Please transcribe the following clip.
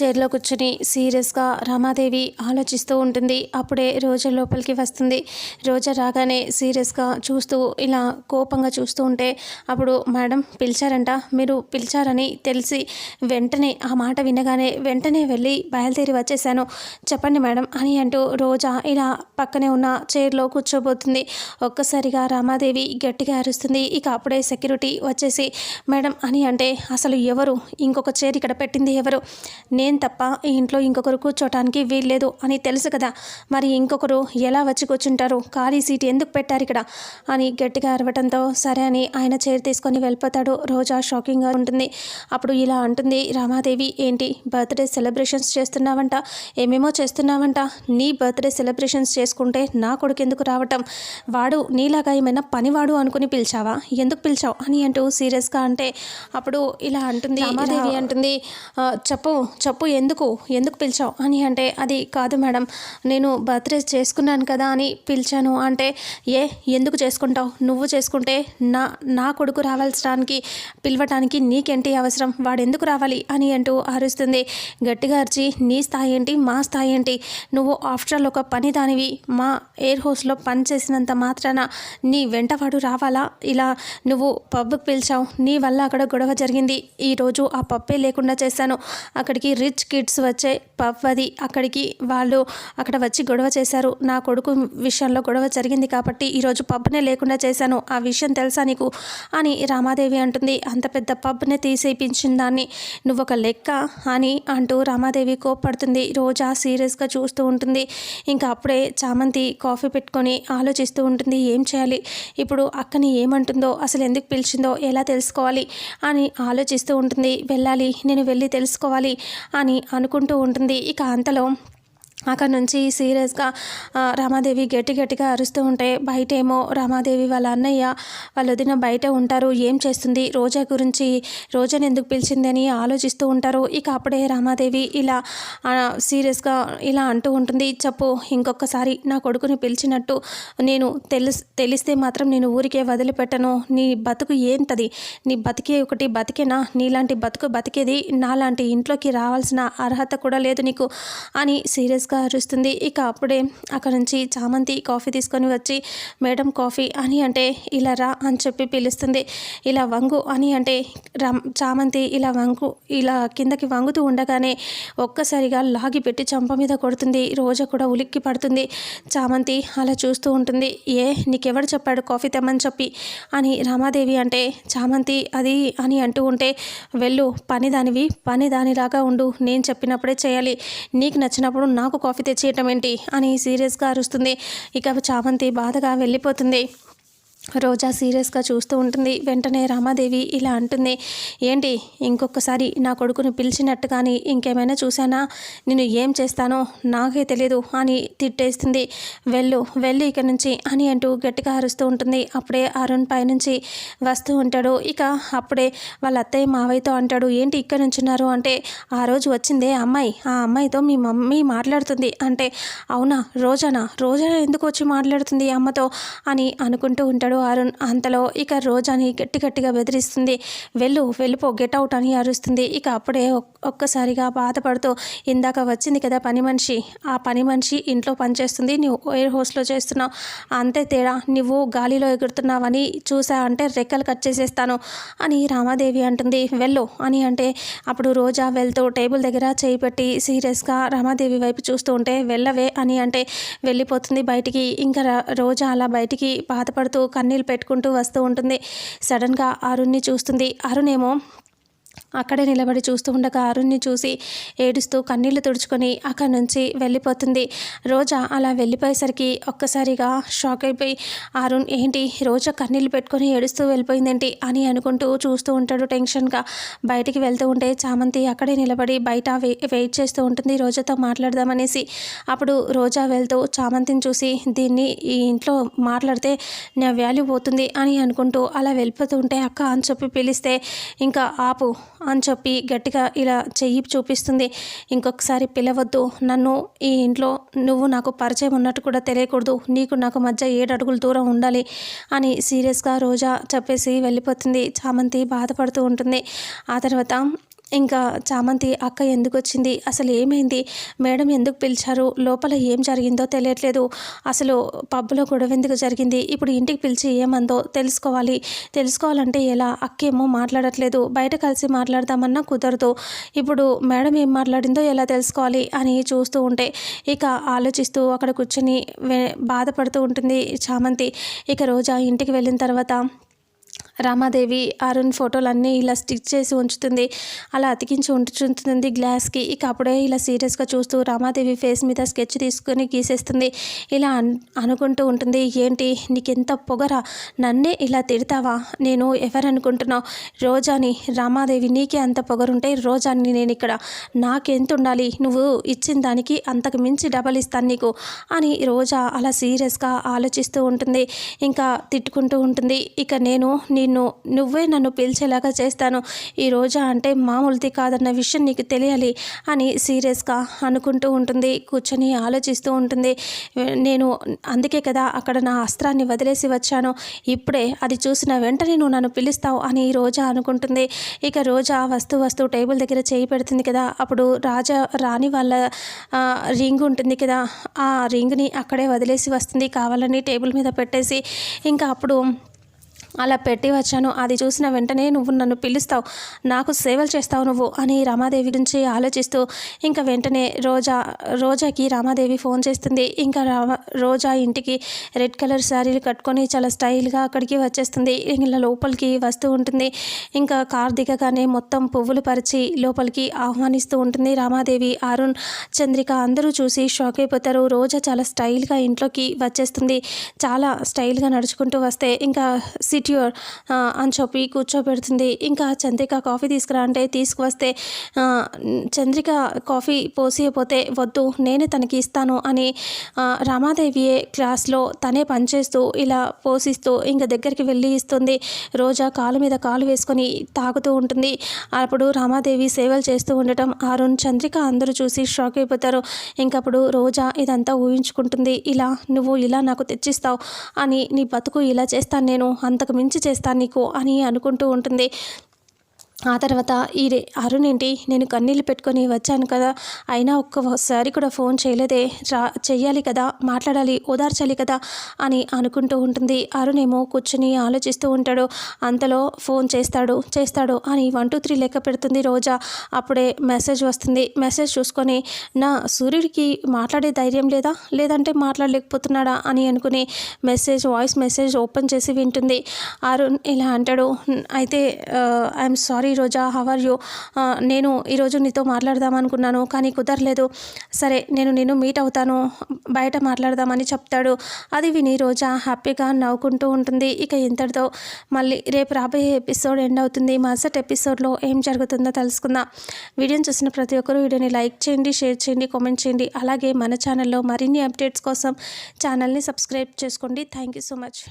చైర్లో కూర్చొని సీరియస్గా రమాదేవి ఆలోచిస్తూ ఉంటుంది. అప్పుడే రోజా లోపలికి వస్తుంది. రోజా రాగానే సీరియస్గా చూస్తూ ఇలా కోపంగా చూస్తూ ఉంటే అప్పుడు మేడం పిలిచారంట. మీరు పిలిచారని తెలిసి వెంటనే ఆ మాట వినగానే వెంటనే వెళ్ళి బయలుదేరి వచ్చేసాను చెప్పండి మేడం అని అంటూ రోజా ఇలా పక్కనే ఉన్న చైర్లో కూర్చోబోతుంది. ఒక్కసారిగా రామాదేవి గట్టిగా అరుస్తుంది. ఇక అప్పుడే సెక్యూరిటీ వచ్చేసి మేడం అని అంటే అసలు ఎవరు? ఇంకొక చైర్ ఇక్కడ పెట్టింది ఎవరు? నేను తప్ప ఈ ఇంట్లో ఇంకొకరు కూర్చోటానికి వీల్లేదు అని తెలుసు కదా. మరి ఇంకొకరు ఎలా వచ్చి కూర్చుంటారు? ఖాళీ సీట్ ఎందుకు పెట్టారు ఇక్కడ? అని గట్టిగా అరవటంతో సరే అని ఆయన చైర్ తీసుకొని వెళ్ళిపోతాడు. రోజా షాకింగ్గా ఉంటుంది. అప్పుడు ఇలా అంటుంది రామాదేవి ఏంటి బర్త్డే సెలబ్రేషన్స్ చేస్తున్నావంట? ఏమేమో చేస్తున్నావంట? నీ బర్త్డే సెలబ్రేషన్స్ చేసుకుంటే నా కొడుకు ఎందుకు రావటం? వాడు నీలాగా ఏమైనా పనివాడు అనుకుని పిలిచావా? ఎందుకు పిలిచావు? అని అంటూ సీరియస్గా అంటే అప్పుడు ఇలా అంటుంది రామాదేవి అంటుంది "ఆ, చెప్పు పప్పు ఎందుకు? ఎందుకు పిలిచావు? అని అంటే అది కాదు మేడం నేను బర్త్డే చేసుకున్నాను కదా అని పిలిచాను. అంటే ఏ ఎందుకు చేసుకుంటావు? నువ్వు చేసుకుంటే నా నా కొడుకు రావాల్సడానికి పిలవటానికి నీకేంటి అవసరం? వాడు ఎందుకు రావాలి? అని అంటూ అరుస్తుంది. గట్టిగా అరిచి నీ స్థాయి ఏంటి? మా స్థాయి ఏంటి? నువ్వు ఆఫ్టర్ ఆల్ ఒక పని దానివి. మా ఎయిర్ హోస్లో పని చేసినంత మాత్రాన నీ వెంట వాడు రావాలా? ఇలా నువ్వు పబ్కి పిలిచావు. నీ వల్ల అక్కడ గొడవ జరిగింది. ఈరోజు ఆ పప్పే లేకుండా చేశాను. అక్కడికి రిచ్ కిడ్స్ వచ్చే పబ్ అది అక్కడికి వాళ్ళు అక్కడ వచ్చి గొడవ చేశారు. నా కొడుకు విషయంలో గొడవ జరిగింది కాబట్టి ఈరోజు పబ్నే లేకుండా చేశాను. ఆ విషయం తెలుసా నీకు? అని రామాదేవి అంటుంది. అంత పెద్ద పబ్నే తీసేపించిన దాన్ని నువ్వు ఒక లెక్క అని అంటూ రామాదేవి కోప్పడుతుంది. రోజా సీరియస్గా చూస్తూ ఉంటుంది. ఇంకా అప్పుడే చామంతి కాఫీ పెట్టుకొని ఆలోచిస్తూ ఉంటుంది. ఏం చేయాలి? ఇప్పుడు అక్కని ఏమంటుందో అసలు ఎందుకు పిలిచిందో ఎలా తెలుసుకోవాలి అని ఆలోచిస్తూ ఉంటుంది. వెళ్ళాలి నేను వెళ్ళి తెలుసుకోవాలి అని అనుకుంటూ ఉంటుంది. ఇక అంతలో అక్కడ నుంచి సీరియస్గా రామాదేవి గట్టి గట్టిగా అరుస్తూ ఉంటే బయటేమో రామాదేవి వాళ్ళ అన్నయ్య వాళ్ళ వదిన బయట ఉంటారు ఏం చేస్తుంది రోజా గురించి రోజాని ఎందుకు పిలిచిందని ఆలోచిస్తూ ఉంటారు. ఇక అప్పుడే రామాదేవి ఇలా సీరియస్గా ఇలా అంటూ ఉంటుంది చెప్పు ఇంకొకసారి నా కొడుకుని పిలిచినట్టు నేను తెలిసి తెలిస్తే మాత్రం నేను ఊరికే వదిలిపెట్టను. నీ బతుకు ఏంటది? నీ బతికే ఒకటి బతికేనా? నీలాంటి బతుకు బతికేది? నాలాంటి ఇంట్లోకి రావాల్సిన అర్హత కూడా లేదు నీకు అని సీరియస్గా అరుస్తుంది ఇక అప్పుడే అక్కడ నుంచి చామంతి కాఫీ తీసుకొని వచ్చి మేడం కాఫీ అని అంటే ఇలా రా అని చెప్పి పిలుస్తుంది. ఇలా వంగు అని అంటే రమ్ చామంతి ఇలా వంగు ఇలా కిందకి వంగుతూ ఉండగానే ఒక్కసారిగా లాగి పెట్టి చంప మీద కొడుతుంది. రోజా కూడా ఉలిక్కి పడుతుంది. చామంతి అలా చూస్తూ ఉంటుంది. ఏ నీకెవడు చెప్పాడు కాఫీ తెమ్మని చెప్పి? అని రామాదేవి అంటే చామంతి అది అని అంటూ ఉంటే వెళ్ళు పని దానివి పని దానిలాగా ఉండు. నేను చెప్పినప్పుడే చేయాలి. నీకు నచ్చినప్పుడు నాకు కాఫీ తెచ్చేయటం ఏంటి అని సీరియస్గా అరుస్తుంది. ఇక చామంతి బాధగా వెళ్ళిపోతుంది. రోజా సీరియస్గా చూస్తూ ఉంటుంది. వెంటనే రామాదేవి ఇలా అంటుంది ఏంటి ఇంకొకసారి నా కొడుకుని పిలిచినట్టు కానీ ఇంకేమైనా చూసానా నేను ఏం చేస్తానో నాకే తెలియదు అని తిట్టేస్తుంది. వెళ్ళు వెళ్ళు ఇక నుంచి అని అంటూ గట్టిగా అరుస్తూ ఉంటుంది. అప్పుడే అరుణ్ పైనుంచి వస్తూ ఉంటాడు. ఇక అప్పుడే వాళ్ళ అత్తయ్య మావయ్యతో అంటాడు ఏంటి ఇక్కడ నుంచున్నారు అంటే ఆ రోజు వచ్చిందే అమ్మాయి. ఆ అమ్మాయితో మీ మమ్మీ మాట్లాడుతుంది. అంటే అవునా రోజానా? రోజా ఎందుకు వచ్చి మాట్లాడుతుంది అమ్మతో? అని అనుకుంటూ ఉంటాడు. అరుణ్ అంతలో ఇక రోజాని గట్టి గట్టిగా బెదిరిస్తుంది. వెళ్ళు వెళ్ళిపో గెట్ అవుట్ అని అరుస్తుంది. ఇక అప్పుడే ఒక్కసారిగా బాధపడుతూ ఇందాక వచ్చింది కదా పని మనిషి ఆ పని మనిషి ఇంట్లో పనిచేస్తుంది నువ్వు ఎయిర్ హోస్ట్లో చేస్తున్నావు. అంతే తేడా నువ్వు గాలిలో ఎగురుతున్నావని చూసా అంటే రెక్కలు కట్ చేసేస్తాను అని రామాదేవి అంటుంది. వెళ్ళు అని అంటే అప్పుడు రోజా వెళ్తూ టేబుల్ దగ్గర చేయి పెట్టి సీరియస్గా రామాదేవి వైపు చూస్తూ ఉంటే వెళ్ళవే అని అంటే వెళ్ళిపోతుంది బయటికి. ఇంకా రోజా అలా బయటికి బాధపడుతూ కన్నీళ్ళు పెట్టుకుంటూ వస్తూ ఉంటుంది. సడన్గా అరుణ్ని చూస్తుంది. అరుణ్ ఏమో అక్కడే నిలబడి చూస్తూ ఉండగా అరుణ్ని చూసి ఏడుస్తూ కన్నీళ్ళు తుడుచుకొని అక్కడి నుంచి వెళ్ళిపోతుంది. రోజా అలా వెళ్ళిపోయేసరికి ఒక్కసారిగా షాక్ అయిపోయి అరుణ్ ఏంటి? రోజా కన్నీళ్ళు పెట్టుకొని ఏడుస్తూ వెళ్ళిపోయిందేంటి? అని అనుకుంటూ చూస్తూ ఉంటాడు టెన్షన్గా. బయటికి వెళ్తూ ఉంటే చామంతి అక్కడే నిలబడి బయట వెయిట్ చేస్తూ ఉంటుంది. రోజాతో మాట్లాడదామనేసి అప్పుడు రోజా వెళ్తూ చామంతిని చూసి దీన్ని ఈ ఇంట్లో మాట్లాడితే నా వాల్యూ పోతుంది అని అనుకుంటూ అలా వెళ్ళిపోతూ ఉంటే అక్క అని చెప్పి పిలిస్తే ఇంకా ఆపు అని చెప్పి గట్టిగా ఇలా చెయ్యి చూపిస్తుంది. ఇంకొకసారి పిలవద్దు. నన్ను ఈ ఇంట్లో నువ్వు నాకు పరిచయం ఉన్నట్టు కూడా తెలియకూడదు. నీకు నాకు మధ్య ఏడు అడుగుల దూరం ఉండాలి అని సీరియస్గా రోజా చెప్పేసి వెళ్ళిపోతుంది. చామంతి బాధపడుతూ ఉంటుంది. ఆ తర్వాత ఇంకా చామంతి అక్క ఎందుకు వచ్చింది అసలు ఏమైంది? మేడం ఎందుకు పిలిచారు? లోపల ఏం జరిగిందో తెలియట్లేదు. అసలు పబ్లో గొడవ ఎందుకు జరిగింది? ఇప్పుడు ఇంటికి పిలిచి ఏమందో తెలుసుకోవాలి. తెలుసుకోవాలంటే ఎలా? అక్కేమో మాట్లాడట్లేదు. బయట కలిసి మాట్లాడదామన్నా కుదరదు. ఇప్పుడు మేడం ఏం మాట్లాడిందో ఎలా తెలుసుకోవాలి అని చూస్తూ ఉంటే ఇక ఆలోచిస్తూ అక్కడ కూర్చొని బాధపడుతూ ఉంటుంది చామంతి. ఇక రోజా ఇంటికి వెళ్ళిన తర్వాత రామాదేవి అరుణ్ ఫోటోలన్నీ ఇలా స్టిచ్ చేసి ఉంచుతుంది. అలా అతికించి ఉంచుతుంది గ్లాస్కి. ఇక అప్పుడే ఇలా సీరియస్గా చూస్తూ రామాదేవి ఫేస్ మీద స్కెచ్ తీసుకొని గీసేస్తుంది. ఇలా అనుకుంటూ ఉంటుంది ఏంటి నీకెంత పొగరా? నన్నే ఇలా తిడతావా? నేను ఎవరనుకుంటున్నావు? రోజాని రామాదేవి నీకే అంత పొగరుంటే రోజాని నేను ఇక్కడ నాకెంత ఉండాలి? నువ్వు ఇచ్చిన దానికి అంతకు మించి డబల్ ఇస్తాను నీకు అని రోజా అలా సీరియస్గా ఆలోచిస్తూ ఉంటుంది. ఇంకా తిట్టుకుంటూ ఉంటుంది. ఇక నేను నీ నిన్ను నువ్వే నన్ను పిలిచేలాగా చేస్తాను. ఈ రోజా అంటే మామూలుది కాదన్న విషయం నీకు తెలియాలి అని సీరియస్గా అనుకుంటూ ఉంటుంది. కూర్చొని ఆలోచిస్తూ ఉంటుంది. నేను అందుకే కదా అక్కడ నా అస్త్రాన్ని వదిలేసి వచ్చాను. ఇప్పుడే అది చూసిన వెంటనే నువ్వు నన్ను పిలుస్తావు అని రోజా అనుకుంటుంది. ఇక రోజా వస్తూ వస్తూ టేబుల్ దగ్గర చేయి పెడుతుంది కదా. అప్పుడు రాజా రాణి వాళ్ళ రింగ్ ఉంటుంది కదా. ఆ రింగ్ని అక్కడే వదిలేసి వస్తుంది. కావాలని టేబుల్ మీద పెట్టేసి. ఇంకా అప్పుడు అలా పెట్టి వచ్చాను. అది చూసిన వెంటనే నువ్వు నన్ను పిలుస్తావు. నాకు సేవలు చేస్తావు నువ్వు అని రామాదేవి గురించి ఆలోచిస్తూ ఇంకా వెంటనే రోజా రోజాకి రామాదేవి ఫోన్ చేస్తుంది. ఇంకా రామ రోజా ఇంటికి రెడ్ కలర్ శారీలు కట్టుకొని చాలా స్టైల్గా అక్కడికి వచ్చేస్తుంది. ఇలా లోపలికి వస్తూ ఉంటుంది. ఇంకా కార్ దిగగానే మొత్తం పువ్వులు పరిచి లోపలికి ఆహ్వానిస్తూ ఉంటుంది రామాదేవి. అరుణ్ చంద్రిక అందరూ చూసి షాక్ అయిపోతారు. రోజా చాలా స్టైల్గా ఇంట్లోకి వచ్చేస్తుంది. చాలా స్టైల్గా నడుచుకుంటూ వస్తే ఇంకా సిట్యూర్ అని చెప్పి కూర్చోబెడుతుంది. ఇంకా చంద్రిక కాఫీ తీసుకురా అంటే తీసుకువస్తే చంద్రిక కాఫీ పోసిపోతే వద్దు నేనే తనకి ఇస్తాను అని రామాదేవియే క్లాస్లో తనే పనిచేస్తూ ఇలా పోసిస్తూ ఇంకా దగ్గరికి వెళ్ళి ఇస్తుంది. రోజా కాలు మీద కాలు వేసుకొని తాగుతూ ఉంటుంది. అప్పుడు రామాదేవి సేవలు చేస్తూ ఉండటం అరుణ్ చంద్రిక అందరూ చూసి షాక్ అయిపోతారు. ఇంకప్పుడు రోజా ఇదంతా ఊహించుకుంటుంది. ఇలా నువ్వు ఇలా నాకు తెచ్చిస్తావు అని నీ బతుకు ఇలా చేస్తాను నేను అంతకు అంతకు మించి చేస్తాను నీకు అని అనుకుంటూ ఉంటుంది. ఆ తర్వాత ఈ అరుణ్ ఏంటి నేను కన్నీళ్ళు పెట్టుకొని వచ్చాను కదా అయినా ఒక్కసారి కూడా ఫోన్ చేయలేదే రా చెయ్యాలి కదా మాట్లాడాలి ఓదార్చాలి కదా అని అనుకుంటూ ఉంటుంది. అరుణ్ ఏమో కూర్చుని ఆలోచిస్తూ ఉంటాడు. అంతలో ఫోన్ చేస్తాడు చేస్తాడు అని వన్ టూ త్రీ లెక్క పెడుతుంది రోజా. అప్పుడే మెసేజ్ వస్తుంది. మెసేజ్ చూసుకొని నా సూర్యుడికి మాట్లాడే ధైర్యం లేదా? లేదంటే మాట్లాడలేకపోతున్నాడా అని అనుకుని మెసేజ్ వాయిస్ మెసేజ్ ఓపెన్ చేసి వింటుంది. అరుణ్ ఇలా అంటాడు అయితే I'm sorry sorry Roja how are you నేను ఈరోజు నీతో మాట్లాడదాం అనుకున్నాను కానీ కుదరలేదు. సరే నేను నేను మీట్ అవుతాను బయట మాట్లాడదామని చెప్తాడు. అది విని రోజా హ్యాపీగా నవ్వుకుంటూ ఉంటుంది. ఇక ఇంతటితో మళ్ళీ రేపు రాబోయే ఎపిసోడ్ ఎండ్ అవుతుంది. మరుసటి ఎపిసోడ్లో ఏం జరుగుతుందో తెలుసుకుందాం. వీడియోని చూసిన ప్రతి ఒక్కరూ వీడియోని లైక్ చేయండి షేర్ చేయండి కామెంట్ చేయండి. అలాగే మన ఛానల్లో మరిన్ని అప్డేట్స్ కోసం ఛానల్ని సబ్స్క్రైబ్ చేసుకోండి. Thank you so much